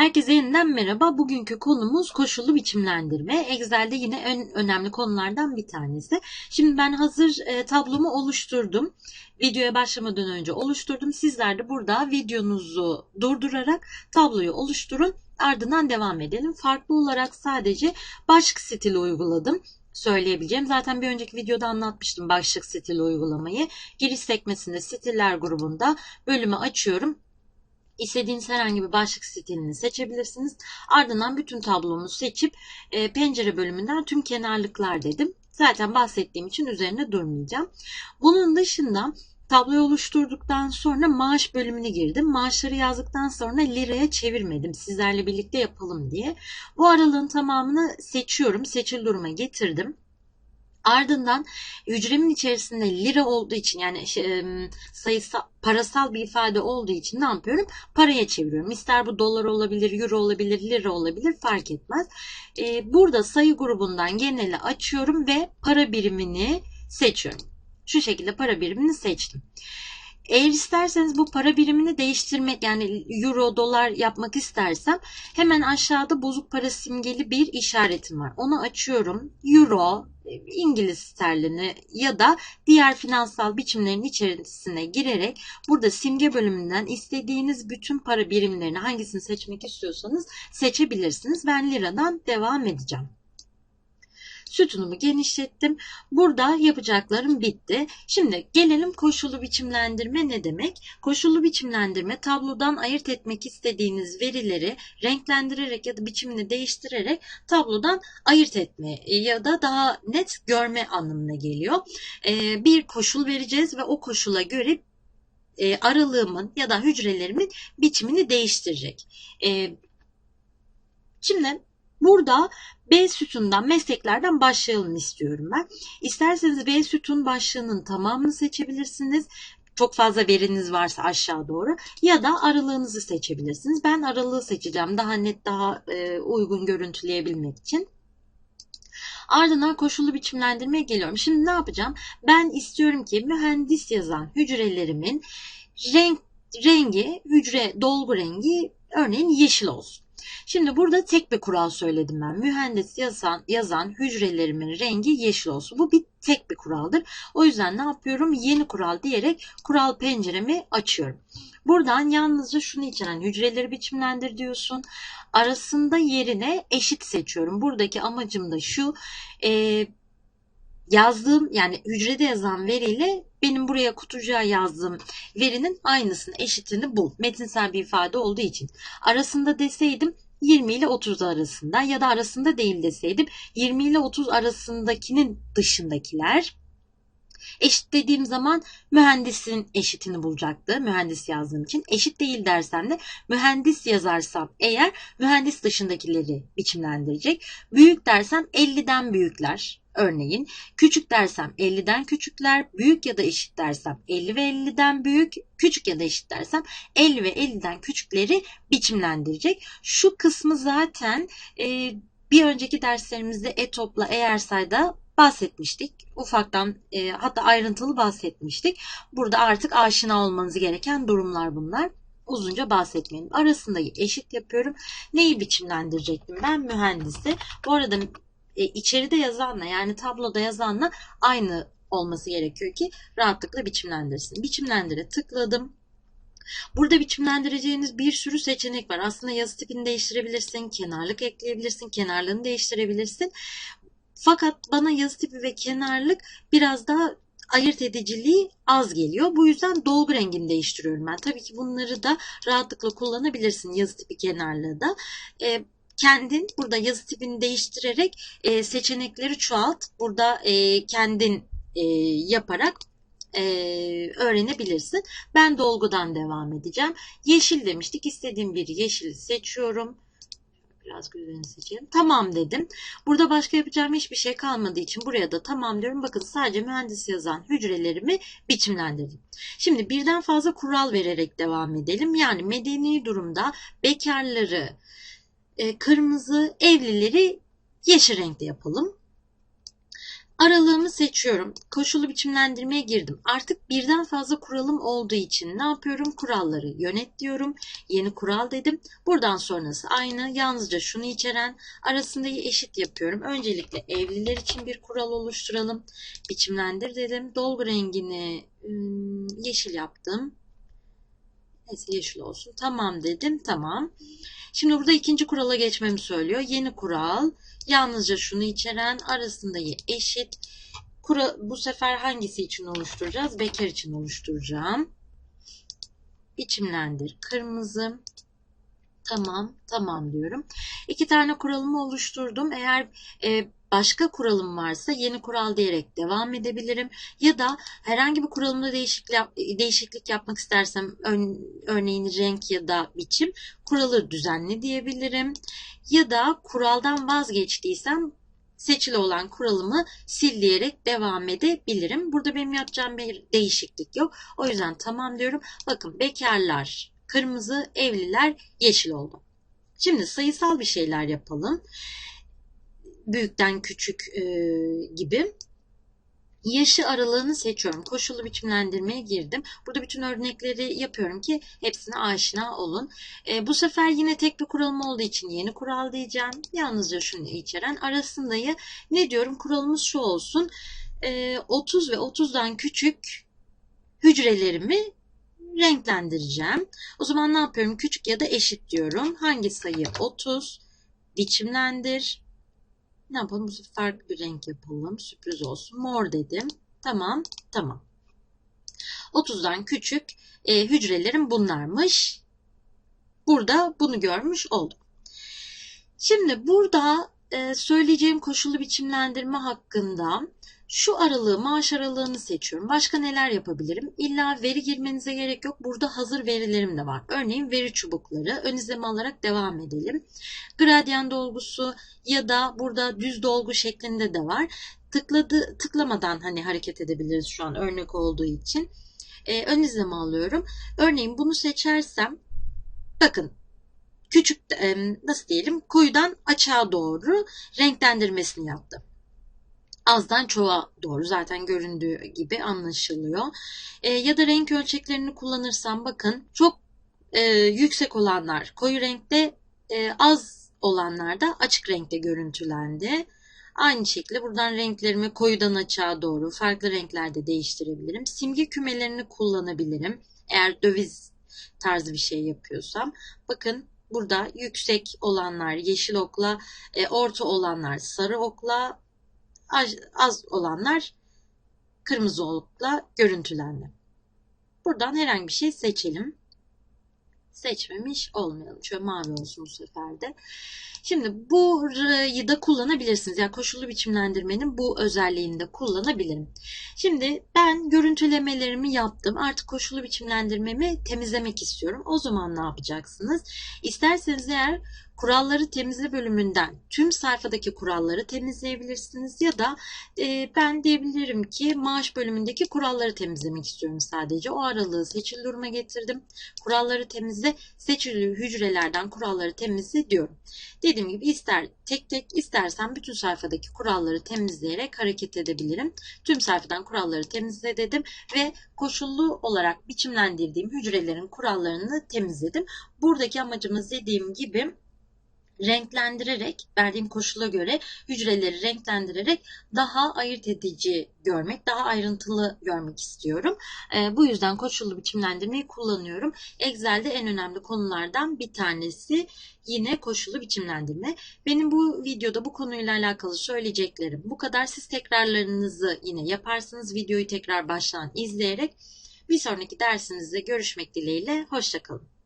Herkese yeniden merhaba. Bugünkü konumuz koşullu biçimlendirme. Excel'de yine en önemli konulardan bir tanesi. Şimdi ben hazır e, tablomu oluşturdum. Videoya başlamadan önce oluşturdum. Sizler de burada videonuzu durdurarak tabloyu oluşturun. Ardından devam edelim. Farklı olarak sadece başlık stili uyguladım söyleyebileceğim. Zaten bir önceki videoda anlatmıştım başlık stili uygulamayı. Giriş sekmesinde stiller grubunda bölümü açıyorum İstediğiniz herhangi bir başlık stilini seçebilirsiniz. Ardından bütün tablomu seçip e, pencere bölümünden tüm kenarlıklar dedim. Zaten bahsettiğim için üzerine durmayacağım. Bunun dışında Tabloyu oluşturduktan sonra maaş bölümüne girdim. Maaşları yazdıktan sonra liraya çevirmedim. Sizlerle birlikte yapalım diye. Bu aralığın tamamını seçiyorum. Seçil duruma getirdim. Ardından hücremin içerisinde lira olduğu için yani sayısal parasal bir ifade olduğu için ne yapıyorum? Paraya çeviriyorum. İster bu dolar olabilir, euro olabilir, lira olabilir fark etmez. Burada sayı grubundan geneli açıyorum ve para birimini seçiyorum. Şu şekilde para birimini seçtim. Eğer isterseniz bu para birimini değiştirmek yani euro, dolar yapmak istersem hemen aşağıda bozuk para simgeli bir işaretim var. Onu açıyorum. Euro, İngiliz sterlini ya da diğer finansal biçimlerin içerisine girerek burada simge bölümünden istediğiniz bütün para birimlerini hangisini seçmek istiyorsanız seçebilirsiniz. Ben liradan devam edeceğim sütunumu genişlettim. Burada yapacaklarım bitti. Şimdi gelelim koşullu biçimlendirme ne demek? Koşullu biçimlendirme tablodan ayırt etmek istediğiniz verileri renklendirerek ya da biçimini değiştirerek tablodan ayırt etme ya da daha net görme anlamına geliyor. Ee, bir koşul vereceğiz ve o koşula göre e, aralığımın ya da hücrelerimin biçimini değiştirecek. Ee, şimdi Burada B sütundan mesleklerden başlayalım istiyorum ben. İsterseniz B sütun başlığının tamamını seçebilirsiniz. Çok fazla veriniz varsa aşağı doğru ya da aralığınızı seçebilirsiniz. Ben aralığı seçeceğim daha net daha e, uygun görüntüleyebilmek için. Ardından koşullu biçimlendirmeye geliyorum. Şimdi ne yapacağım? Ben istiyorum ki mühendis yazan hücrelerimin renk rengi, hücre dolgu rengi örneğin yeşil olsun. Şimdi burada tek bir kural söyledim ben. Mühendis yazan, yazan hücrelerimin rengi yeşil olsun. Bu bir tek bir kuraldır. O yüzden ne yapıyorum? Yeni kural diyerek kural penceremi açıyorum. Buradan yalnızca şunu içeren hücreleri biçimlendir diyorsun. Arasında yerine eşit seçiyorum. Buradaki amacım da şu. E, yazdığım yani hücrede yazan veriyle benim buraya kutucuğa yazdığım verinin aynısını eşitini bul. Metinsel bir ifade olduğu için. Arasında deseydim 20 ile 30 arasında ya da arasında değil deseydim 20 ile 30 arasındakinin dışındakiler Eşit dediğim zaman mühendisin eşitini bulacaktı. Mühendis yazdığım için. Eşit değil dersem de mühendis yazarsam eğer mühendis dışındakileri biçimlendirecek. Büyük dersem 50'den büyükler örneğin. Küçük dersem 50'den küçükler, büyük ya da eşit dersem 50 ve 50'den büyük, küçük ya da eşit dersem 50 ve 50'den küçükleri biçimlendirecek. Şu kısmı zaten e, bir önceki derslerimizde e topla eğer sayda bahsetmiştik. Ufaktan e, hatta ayrıntılı bahsetmiştik. Burada artık aşina olmanız gereken durumlar bunlar. Uzunca bahsetmeyelim. Arasında eşit yapıyorum. Neyi biçimlendirecektim ben? Mühendisi. Bu arada e, içeride yazanla yani tabloda yazanla aynı olması gerekiyor ki rahatlıkla biçimlendirsin. Biçimlendire tıkladım. Burada biçimlendireceğiniz bir sürü seçenek var. Aslında yazı tipini değiştirebilirsin, kenarlık ekleyebilirsin, kenarlığını değiştirebilirsin. Fakat bana yazı tipi ve kenarlık biraz daha ayırt ediciliği az geliyor. Bu yüzden dolgu rengini değiştiriyorum ben. Tabii ki bunları da rahatlıkla kullanabilirsin yazı tipi kenarlığı da. E, kendin burada yazı tipini değiştirerek e, seçenekleri çoğalt. Burada e, kendin e, yaparak e, öğrenebilirsin. Ben dolgudan devam edeceğim. Yeşil demiştik. İstediğim bir yeşili seçiyorum. Biraz güzelini seçelim. Tamam dedim. Burada başka yapacağım hiçbir şey kalmadığı için buraya da tamam diyorum. Bakın sadece mühendis yazan hücrelerimi biçimlendirdim. Şimdi birden fazla kural vererek devam edelim. Yani medeni durumda bekarları e, kırmızı, evlileri yeşil renkte yapalım. Aralığımı seçiyorum. Koşulu biçimlendirmeye girdim. Artık birden fazla kuralım olduğu için ne yapıyorum? Kuralları yönet diyorum. Yeni kural dedim. Buradan sonrası aynı. Yalnızca şunu içeren arasındaki eşit yapıyorum. Öncelikle evliler için bir kural oluşturalım. Biçimlendir dedim. Dolgu rengini ım, yeşil yaptım. Neyse yeşil olsun. Tamam dedim. Tamam. Şimdi burada ikinci kurala geçmemi söylüyor. Yeni kural yalnızca şunu içeren arasındaki eşit. Kura, bu sefer hangisi için oluşturacağız? Bekar için oluşturacağım. Biçimlendir. Kırmızı. Tamam, tamam diyorum. İki tane kuralımı oluşturdum. Eğer e, başka kuralım varsa yeni kural diyerek devam edebilirim. Ya da herhangi bir kuralımda değişiklik, yap, değişiklik yapmak istersem örneğin renk ya da biçim kuralı düzenli diyebilirim. Ya da kuraldan vazgeçtiysem seçili olan kuralımı sil diyerek devam edebilirim. Burada benim yapacağım bir değişiklik yok. O yüzden tamam diyorum. Bakın bekarlar kırmızı, evliler yeşil oldu. Şimdi sayısal bir şeyler yapalım. Büyükten küçük e, gibi. Yaşı aralığını seçiyorum. Koşullu biçimlendirmeye girdim. Burada bütün örnekleri yapıyorum ki hepsine aşina olun. E, bu sefer yine tek bir kuralım olduğu için yeni kural diyeceğim. Yalnızca şunu içeren arasındayı ne diyorum? Kuralımız şu olsun. E, 30 ve 30'dan küçük hücrelerimi renklendireceğim. O zaman ne yapıyorum? Küçük ya da eşit diyorum. Hangi sayı? 30. Biçimlendir. Ne yapalım? Bu sefer farklı bir renk yapalım. Sürpriz olsun. Mor dedim. Tamam. Tamam. 30'dan küçük e, hücrelerim bunlarmış. Burada bunu görmüş oldum. Şimdi burada e, söyleyeceğim koşullu biçimlendirme hakkında şu aralığı, maaş aralığını seçiyorum. Başka neler yapabilirim? İlla veri girmenize gerek yok. Burada hazır verilerim de var. Örneğin veri çubukları. Ön izleme alarak devam edelim. Gradyan dolgusu ya da burada düz dolgu şeklinde de var. Tıkladı, tıklamadan hani hareket edebiliriz şu an örnek olduğu için. Ee, ön izleme alıyorum. Örneğin bunu seçersem bakın küçük nasıl diyelim koyudan açığa doğru renklendirmesini yaptım azdan çoğa doğru zaten göründüğü gibi anlaşılıyor. E, ya da renk ölçeklerini kullanırsam bakın çok e, yüksek olanlar koyu renkte e, az olanlar da açık renkte görüntülendi. Aynı şekilde buradan renklerimi koyudan açığa doğru farklı renklerde değiştirebilirim. Simge kümelerini kullanabilirim. Eğer döviz tarzı bir şey yapıyorsam. Bakın burada yüksek olanlar yeşil okla, e, orta olanlar sarı okla, az, az olanlar kırmızı olukla görüntülendi. Buradan herhangi bir şey seçelim. Seçmemiş olmayalım. Şöyle mavi olsun bu sefer de. Şimdi burayı da kullanabilirsiniz. Yani koşullu biçimlendirmenin bu özelliğini de kullanabilirim. Şimdi ben görüntülemelerimi yaptım. Artık koşullu biçimlendirmemi temizlemek istiyorum. O zaman ne yapacaksınız? İsterseniz eğer kuralları temizle bölümünden tüm sayfadaki kuralları temizleyebilirsiniz ya da e, ben diyebilirim ki maaş bölümündeki kuralları temizlemek istiyorum sadece. O aralığı seçili duruma getirdim. Kuralları temizle, seçili hücrelerden kuralları temizle diyorum. Dediğim gibi ister tek tek istersen bütün sayfadaki kuralları temizleyerek hareket edebilirim. Tüm sayfadan kuralları temizle dedim ve koşullu olarak biçimlendirdiğim hücrelerin kurallarını temizledim. Buradaki amacımız dediğim gibi renklendirerek verdiğim koşula göre hücreleri renklendirerek daha ayırt edici görmek, daha ayrıntılı görmek istiyorum. E, bu yüzden koşullu biçimlendirmeyi kullanıyorum. Excel'de en önemli konulardan bir tanesi yine koşullu biçimlendirme. Benim bu videoda bu konuyla alakalı söyleyeceklerim bu kadar. Siz tekrarlarınızı yine yaparsınız. Videoyu tekrar baştan izleyerek bir sonraki dersinizde görüşmek dileğiyle. Hoşçakalın.